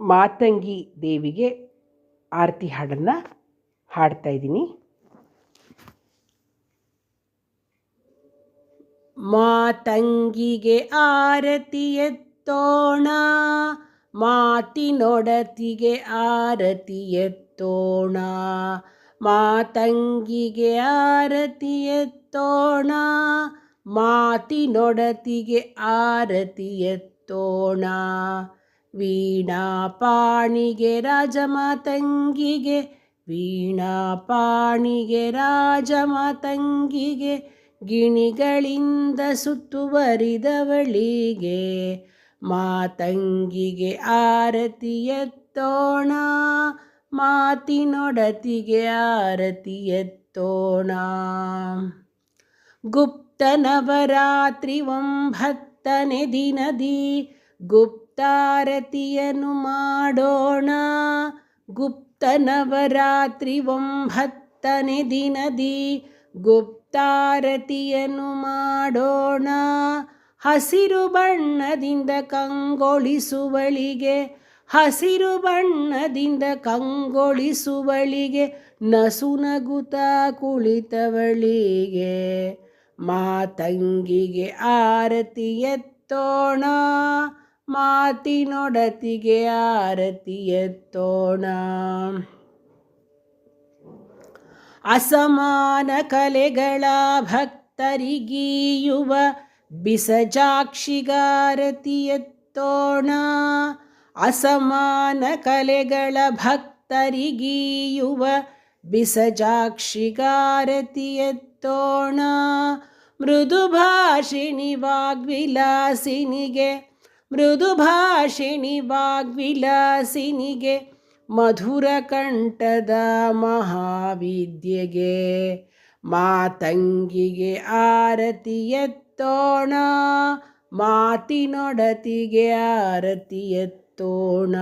ಮಾತಂಗಿ ದೇವಿಗೆ ಆರತಿ ಹಾಡನ್ನು ಹಾಡ್ತಾ ಇದ್ದೀನಿ. ಮಾತಂಗಿಗೆ ಆರತಿ ಎತ್ತೋಣ, ಮಾತಿನೊಡತಿಗೆ ಆರತಿ ಎತ್ತೋಣ, ಮಾತಂಗಿಗೆ ಆರತಿ ಎತ್ತೋಣ, ಮಾತಿನೊಡತಿಗೆ ಆರತಿ ಎತ್ತೋಣ. ವೀಣಾ ಪಾಣಿಗೆ ರಾಜಮಾತಂಗಿಗೆ ವೀಣಾ ಪಾಣಿಗೆ ರಾಜಮಾತಂಗಿಗೆ, ಗಿಣಿಗಳಿಂದ ಸುತ್ತುವರಿದವಳಿಗೆ, ಮಾತಂಗಿಗೆ ಆರತಿ ಎತ್ತೋಣ ಮಾತಿನೊಡತಿಗೆ ಆರತಿ ಎತ್ತೋಣ ಗುಪ್ತ ನವರಾತ್ರಿ ಒಂಬತ್ತನೇ ದಿನದಿ ಗುಪ್ತಾರತಿಯನ್ನು ಮಾಡೋಣ. ಗುಪ್ತ ನವರಾತ್ರಿ ಒಂಬತ್ತನೇ ದಿನದಿ ಗುಪ್ತಾರತಿಯನು ಮಾಡೋಣ. ಹಸಿರು ಬಣ್ಣದಿಂದ ಕಂಗೊಳಿಸುವಳಿಗೆ, ಹಸಿರು ಬಣ್ಣದಿಂದ ಕಂಗೊಳಿಸುವಳಿಗೆ, ನಸು ನಗುತ್ತ ಕುಳಿತವಳಿಗೆ, ಮಾತಂಗಿಗೆ ಆರತಿ ಎತ್ತೋಣ. ಮಾತಿನೊಡತಿಗೆ ಆರತಿ ಎತ್ತೋಣ ಅಸಮಾನ ಕಲೆಗಳ ಭಕ್ತರಿಗೀಯುವ ಬಿಸಜಾಕ್ಷಿಗಾರತಿ ಎತ್ತೋಣ ಅಸಮಾನ ಕಲೆಗಳ ಭಕ್ತರಿಗೀಯುವ ಬಿಸಜಾಕ್ಷಿಗಾರತಿ ಎತ್ತೋಣ ಮೃದು ಭಾಷಿಣಿ ವಾಗ್ವಿಲಾಸಿನಿಗೆ ಮೃದು ಭಾಷಿಣಿ ವಾಗ್ವಿಲಾಸಿನಿಗೆ ಮಧುರ ಕಂಠದ ಮಹಾವಿದ್ಯೆಗೆ ಮಾತಂಗಿಗೆ ಆರತಿ ಎತ್ತೋಣ ಮಾತಿನೊಡತಿಗೆ ಆರತಿ ಎತ್ತೋಣ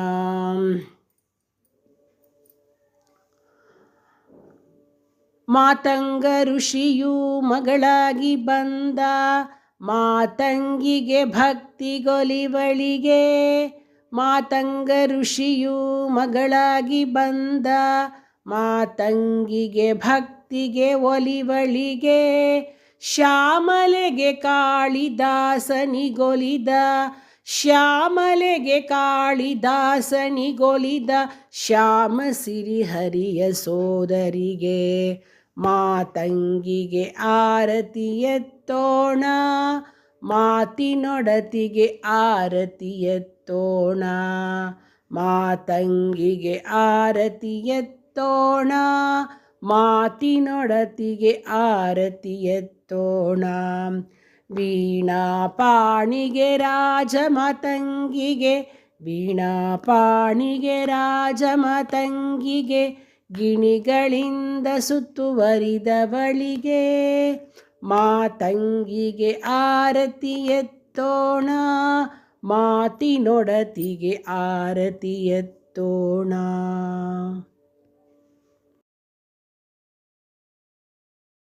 ಮಾತಂಗ ಋಷಿಯು ಮಗಳಾಗಿ ಬಂದ ಮಾತಂಗಿಗೆ ಭಕ್ತಿಗೊಲಿವಳಿಗೆ ಮಾತಂಗ ಋಷಿಯು ಮಗಳಾಗಿ ಬಂದ, ಮಾತಂಗಿಗೆ ಭಕ್ತಿಗೆ ಒಲಿವಳಿಗೆ, ಶ್ಯಾಮಲೆಗೆ ಕಾಳಿದಾಸನಿಗೊಲಿದ ಶ್ಯಾಮಲೆಗೆ ಕಾಳಿದಾಸನಿಗೊಲಿದ, ಶ್ಯಾಮ ಸಿರಿಹರಿಯ ಸೋದರಿಗೆ. ಮಾತಂಗಿಗೆ ಆರತಿ ಎತ್ತೋಣ ಮಾತಿನೊಡತಿಗೆ ಆರತಿ ಎತ್ತೋಣ ಮಾತಂಗಿಗೆ ಆರತಿ ಎತ್ತೋಣ ಮಾತಿನೊಡತಿಗೆ ಆರತಿ ಎತ್ತೋಣ. ವೀಣಾ ಪಾಣಿಗೆ ರಾಜ ಮಾತಂಗಿಗೆ ವೀಣಾ ಪಾಣಿಗೆ ರಾಜಮತಂಗಿಗೆ ಗಿಣಿಗಳಿಂದ ಸುತ್ತುವರಿದವಳಿಗೆ ಮಾತಂಗಿಗೆ ಆರತಿ ಎತ್ತೋಣ ಮಾತಿನೊಡತಿಗೆ ಆರತಿ ಎತ್ತೋಣ.